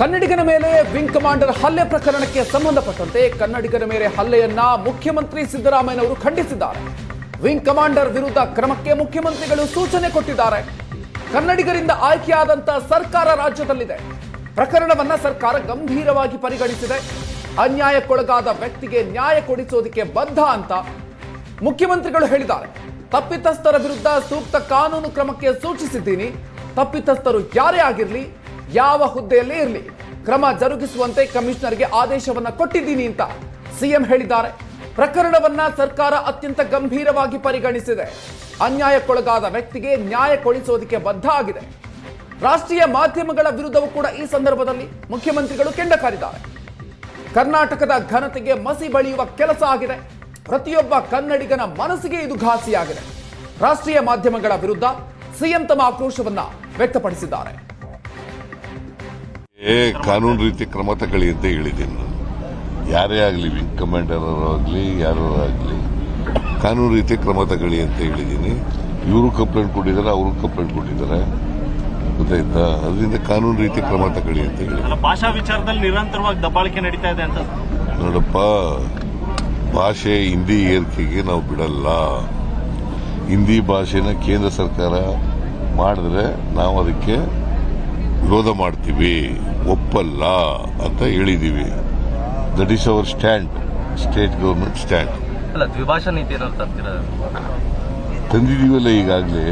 ಕನ್ನಡಿಗನ ಮೇಲೆ wing commander ಹಲ್ಲೆ ಪ್ರಕರಣಕ್ಕೆ ಸಂಬಂಧಪಟ್ಟಂತೆ ಕನ್ನಡಿಗರ ಮೇಲೆ ಹಲ್ಲೆಯನ್ನ ಮುಖ್ಯಮಂತ್ರಿ ಸಿದ್ದರಾಮಯ್ಯನವರು ಖಂಡಿಸಿದ್ದಾರೆ. ವಿಂಗ್ ಕಮಾಂಡರ್ ವಿರುದ್ಧ ಕ್ರಮಕ್ಕೆ ಮುಖ್ಯಮಂತ್ರಿಗಳು ಸೂಚನೆ ಕೊಟ್ಟಿದ್ದಾರೆ. ಕನ್ನಡಿಗರಿಂದ ಆಯ್ಕೆಯಾದಂತ ಸರ್ಕಾರ ರಾಜ್ಯದಲ್ಲಿದೆ. ಪ್ರಕರಣವನ್ನ ಸರ್ಕಾರ ಗಂಭೀರವಾಗಿ ಪರಿಗಣಿಸಿದೆ. ಅನ್ಯಾಯಕ್ಕೊಳಗಾದ ವ್ಯಕ್ತಿಗೆ ನ್ಯಾಯ ಕೊಡಿಸೋದಕ್ಕೆ ಬದ್ಧ ಅಂತ ಮುಖ್ಯಮಂತ್ರಿಗಳು ಹೇಳಿದ್ದಾರೆ. ತಪ್ಪಿತಸ್ಥರ ವಿರುದ್ಧ ಸೂಕ್ತ ಕಾನೂನು ಕ್ರಮಕ್ಕೆ ಸೂಚಿಸಿದ್ದೀನಿ. ತಪ್ಪಿತಸ್ಥರು ಯಾರೇ ಆಗಿರಲಿ ಯಾವ ಹುದ್ದೆಯಲ್ಲೇ ಇರಲಿ, ಕ್ರಮ ಜರುಗಿಸುವಂತೆ ಕಮಿಷನರ್ಗೆ ಆದೇಶವನ್ನ ಕೊಟ್ಟಿದ್ದೀನಿ ಅಂತ ಸಿಎಂ ಹೇಳಿದ್ದಾರೆ. ಪ್ರಕರಣವನ್ನ ಸರ್ಕಾರ ಅತ್ಯಂತ ಗಂಭೀರವಾಗಿ ಪರಿಗಣಿಸಿದೆ. ಅನ್ಯಾಯಕ್ಕೊಳಗಾದ ವ್ಯಕ್ತಿಗೆ ನ್ಯಾಯ ಕೊಡಿಸೋದಕ್ಕೆ ಬದ್ಧ ಆಗಿದೆ. ರಾಷ್ಟ್ರೀಯ ಮಾಧ್ಯಮಗಳ ವಿರುದ್ಧವೂ ಕೂಡ ಈ ಸಂದರ್ಭದಲ್ಲಿ ಮುಖ್ಯಮಂತ್ರಿಗಳು ಕೆಂಡ ಕಾರಿದ್ದಾರೆ ಕರ್ನಾಟಕದ ಘನತೆಗೆ ಮಸಿ ಬಳಿಯುವ ಕೆಲಸ ಆಗಿದೆ. ಪ್ರತಿಯೊಬ್ಬ ಕನ್ನಡಿಗನ ಮನಸ್ಸಿಗೆ ಇದು ಘಾಸಿಯಾಗಿದೆ. ರಾಷ್ಟ್ರೀಯ ಮಾಧ್ಯಮಗಳ ವಿರುದ್ಧ ಸಿಎಂ ತಮ್ಮ ಆಕ್ರೋಶವನ್ನ ವ್ಯಕ್ತಪಡಿಸಿದ್ದಾರೆ. ಕಾನೂನು ರೀತಿ ಕ್ರಮ ತಗೊಳ್ಳಿ ಅಂತ ಹೇಳಿದ್ದೀನಿ ನಾನು. ಯಾರೇ ಆಗಲಿ ವಿಂಗ್ ಕಮಾಂಡರ್ ಆಗಲಿ ಯಾರು ಆಗಲಿ ಕಾನೂನು ರೀತಿ ಕ್ರಮ ತಗೊಳ್ಳಿ ಅಂತ ಹೇಳಿದ್ದೀನಿ. ಇವರು ಕಂಪ್ಲೇಂಟ್ ಕೊಟ್ಟಿದ್ದಾರೆ ಅವರು ಕಂಪ್ಲೇಂಟ್ ಕೊಟ್ಟಿದ್ದಾರೆ. ಗೊತ್ತಾಯ್ತಾ? ಅದರಿಂದ ಕಾನೂನು ರೀತಿ ಕ್ರಮ ತಗೊಳ್ಳಿ ಅಂತ ಹೇಳಿ ಭಾಷಾ ವಿಚಾರದಲ್ಲಿ ನಿರಂತರವಾಗಿ ದಬ್ಬಾಳಿಕೆ ನಡೀತಾ ಇದೆ ಅಂತ. ನೋಡಪ್ಪ ಭಾಷೆ ಹಿಂದಿ ಏರಿಕೆಗೆ ನಾವು ಬಿಡಲ್ಲ. ಹಿಂದಿ ಭಾಷೆನ ಕೇಂದ್ರ ಸರ್ಕಾರ ಮಾಡಿದ್ರೆ ನಾವು ಅದಕ್ಕೆ ವಿರೋಧ ಮಾಡ್ತೀವಿ ಒಪ್ಪಲ್ಲ ಅಂತ ಹೇಳಿದೀವಿ. That is our stand state government stand ಅಲ್ಲ ದ್ವಿಭಾಷಾ ನೀತಿ ತಂದಿದೀವಲ್ಲ ಈಗಾಗಲೇ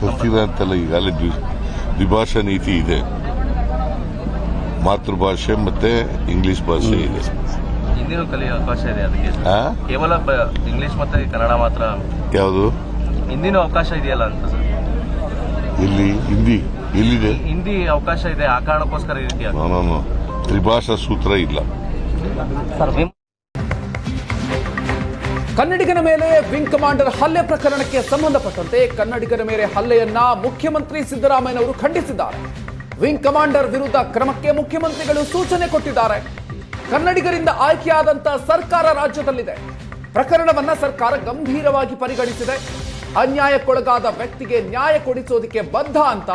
ತರ್ತೀರ ಅಂತಲ್ಲ ಈಗಾಗಲೇ ದ್ವಿ ದ್ವಿಭಾಷಾ ನೀತಿ ಇದೆ. ಮಾತೃಭಾಷೆ ಮತ್ತೆ ಇಂಗ್ಲಿಷ್ ಭಾಷೆ ಇದೆ. ಹಿಂದಿನೂ ಕಲಿಯೋ ಅವಕಾಶ ಇದೆ ಅದಕ್ಕೆ? ಕೇವಲ ಇಂಗ್ಲಿಷ್ ಮತ್ತೆ ಕನ್ನಡ ಮಾತ್ರ. ಯಾವುದು? ಹಿಂದಿನೂ ಅವಕಾಶ ಇದೆಯಲ್ಲ ಅಂತ ಸರ್. ಇಲ್ಲಿ ಹಿಂದಿ. ಎಲ್ಲಿದೆ? ಹಿಂದಿ ಅವಕಾಶ ಇದೆ ಆ ಕಾರಣಕ್ಕೋಸ್ಕರ ಈ ರೀತಿ ಆಗ್ತಿದೆ. ನಾನು ತ್ರಿಭಾಷಾ ಸೂತ್ರ ಇಲ್ಲ. ಸರ್ ವಿಮ್- ಕನ್ನಡಿಗನ ಮೇಲೆ ವಿಂಗ್ ಕಮಾಂಡರ್ ಹಲ್ಲೆ ಪ್ರಕರಣಕ್ಕೆ ಸಂಬಂಧಪಟ್ಟಂತೆ ಕನ್ನಡಿಗರ ಮೇಲೆ ಹಲ್ಲೆಯನ್ನ ಮುಖ್ಯಮಂತ್ರಿ ಸಿದ್ದರಾಮಯ್ಯ ಅವರು ಖಂಡಿಸಿದ್ದಾರೆ. ವಿಂಗ್ ಕಮಾಂಡರ್ ವಿರುದ್ಧ ಕ್ರಮಕ್ಕೆ ಮುಖ್ಯಮಂತ್ರಿಗಳು ಸೂಚನೆ ಕೊಟ್ಟಿದ್ದಾರೆ. ಕನ್ನಡಿಗರಿಂದ ಆಯ್ಕೆಯಾದಂತ ಸರ್ಕಾರ ರಾಜ್ಯದಲ್ಲಿದೆ. ಪ್ರಕರಣವನ್ನ ಸರ್ಕಾರ ಗಂಭೀರವಾಗಿ ಪರಿಗಣಿಸಿದೆ. ಅನ್ಯಾಯಕ್ಕೊಳಗಾದ ವ್ಯಕ್ತಿಗೆ ನ್ಯಾಯ ಕೊಡಿಸೋದಕ್ಕೆ ಬದ್ಧ ಅಂತ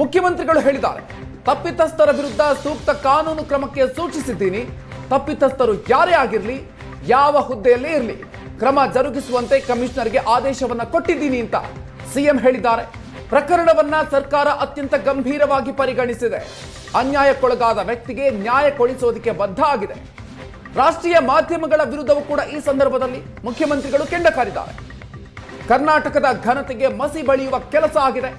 ಮುಖ್ಯಮಂತ್ರಿಗಳು ಹೇಳಿದ್ದಾರೆ, ತಪ್ಪಿತಸ್ಥರ ವಿರುದ್ಧ ಸೂಕ್ತ ಕಾನೂನು ಕ್ರಮಕ್ಕೆ ಸೂಚಿಸಿದ್ದೀನಿ, ತಪ್ಪಿತಸ್ಥರು ಯಾರೇ ಆಗಿರಲಿ, ಯಾವ ಹುದ್ದೆಯಲ್ಲೇ ಇರಲಿ, ಕ್ರಮ ಜರುಗಿಸುವಂತೆ ಕಮಿಷನರ್ಗೆ ಆದೇಶವನ್ನ ಕೊಟ್ಟಿದ್ದೀನಿ ಅಂತ ಸಿಎಂ ಹೇಳಿದ್ದಾರೆ. ಪ್ರಕರಣವನ್ನ ಸರ್ಕಾರ ಅತ್ಯಂತ ಗಂಭೀರವಾಗಿ ಪರಿಗಣಿಸಿದೆ. ಅನ್ಯಾಯಕ್ಕೊಳಗಾದ ವ್ಯಕ್ತಿಗೆ ನ್ಯಾಯ ಕೊಡಿಸೋದಕ್ಕೆ ಬದ್ಧ ಆಗಿದೆ. ರಾಷ್ಟ್ರೀಯ ಮಾಧ್ಯಮಗಳ ವಿರುದ್ಧವೂ ಕೂಡ ಈ ಸಂದರ್ಭದಲ್ಲಿ ಮುಖ್ಯಮಂತ್ರಿಗಳು ಕೆಂಡ ಕಾರಿದ್ದಾರೆ ಕರ್ನಾಟಕದ ಘನತೆಗೆ ಮಸಿ ಬಳಿಯುವ ಕೆಲಸ ಆಗಿದೆ.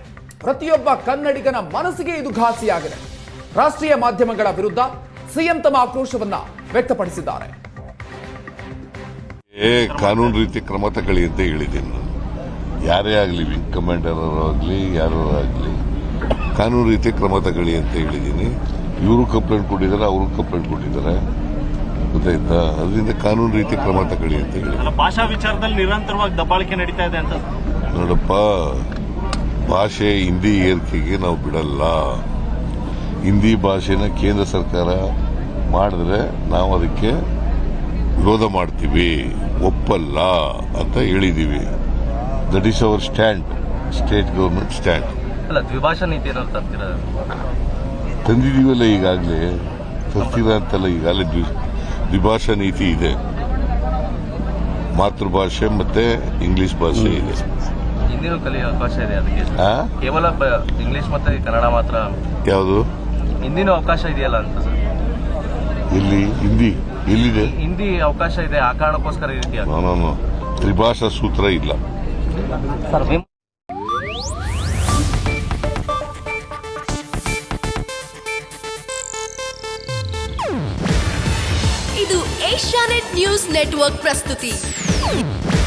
ಪ್ರತಿಯೊಬ್ಬ ಕನ್ನಡಿಗನ ಮನಸ್ಸಿಗೆ ಇದು ಘಾಸಿಯಾಗಿದೆ. ರಾಷ್ಟ್ರೀಯ ಮಾಧ್ಯಮಗಳ ವಿರುದ್ಧ ಸಿಎಂ ತಮ್ಮ ಆಕ್ರೋಶವನ್ನ ವ್ಯಕ್ತಪಡಿಸಿದ್ದಾರೆ. ಏ ಕಾನೂನು ರೀತಿ ಕ್ರಮ ತಗೊಳ್ಳಿ ಅಂತ ಹೇಳಿದ್ದೀನಿ ನಾನು. ಯಾರೇ ಆಗಲಿ ವಿಂಗ್ ಕಮಾಂಡರ್ ಆಗಲಿ ಯಾರು ಆಗಲಿ ಕಾನೂನು ರೀತಿ ಕ್ರಮ ತಗೊಳ್ಳಿ ಅಂತ ಹೇಳಿದ್ದೀನಿ. ಇವರು ಕಂಪ್ಲೇಂಟ್ ಕೊಟ್ಟಿದ್ದಾರೆ ಅವರು ಕಂಪ್ಲೇಂಟ್ ಕೊಟ್ಟಿದ್ದಾರೆ. ಗೊತ್ತಾಯ್ತಾ? ಅದರಿಂದ ಕಾನೂನು ರೀತಿ ಕ್ರಮ ತಗೊಳ್ಳಿ ಅಂತ ಹೇಳಿ ಭಾಷಾ ವಿಚಾರದಲ್ಲಿ ನಿರಂತರವಾಗಿ ದಬ್ಬಾಳಿಕೆ ನಡೀತಾ ಇದೆ ಅಂತ. ನೋಡಪ್ಪ ಭಾಷೆ ಹಿಂದಿ ಏರಿಕೆಗೆ ನಾವು ಬಿಡಲ್ಲ. ಹಿಂದಿ ಭಾಷೆನ ಕೇಂದ್ರ ಸರ್ಕಾರ ಮಾಡಿದ್ರೆ ನಾವು ಅದಕ್ಕೆ ವಿರೋಧ ಮಾಡ್ತೀವಿ. ಒಪ್ಪಲ್ಲ ಅಂತ ಹೇಳಿದೀವಿ. That is our stand state government stand ಅಲ್ಲ ದ್ವಿಭಾಷಾ ನೀತಿ ತಂದಿದ್ದೀವಲ್ಲ ಈಗಾಗಲೇ? ತರ್ತೀರ ಅಂತಲ್ಲ ಈಗಾಗಲೇ ದ್ವಿ ದ್ವಿಭಾಷಾ ನೀತಿ ಇದೆ. ಮಾತೃಭಾಷೆ ಮತ್ತೆ ಇಂಗ್ಲಿಷ್ ಭಾಷೆ ಇದೆ. ಹಿಂದಿನೂ ಕಲಿಯೋ ಅವಕಾಶ ಇದೆ ಅದಕ್ಕೆ. ಕೇವಲ ಇಂಗ್ಲಿಷ್ ಮತ್ತೆ ಕನ್ನಡ ಮಾತ್ರ. ಯಾವುದು? ಹಿಂದಿನೂ ಅವಕಾಶ ಇದೆಯಲ್ಲ ಅಂತ ಸರ್. ಇಲ್ಲಿ ಹಿಂದಿ ಎಲ್ಲಿದೆ? ಹಿಂದಿ ಅವಕಾಶ ಇದೆ ಆ ಕಾರಣಕ್ಕೋಸ್ಕರ ಈ ರೀತಿ ನಾನು ತ್ರಿಭಾಷಾ ಸೂತ್ರ ಇಲ್ಲ. ಸರ್ ಇದು ಏಷ್ಯಾನೆಟ್ ನ್ಯೂಸ್ ನೆಟ್ವರ್ಕ್ ಪ್ರಸ್ತುತಿ.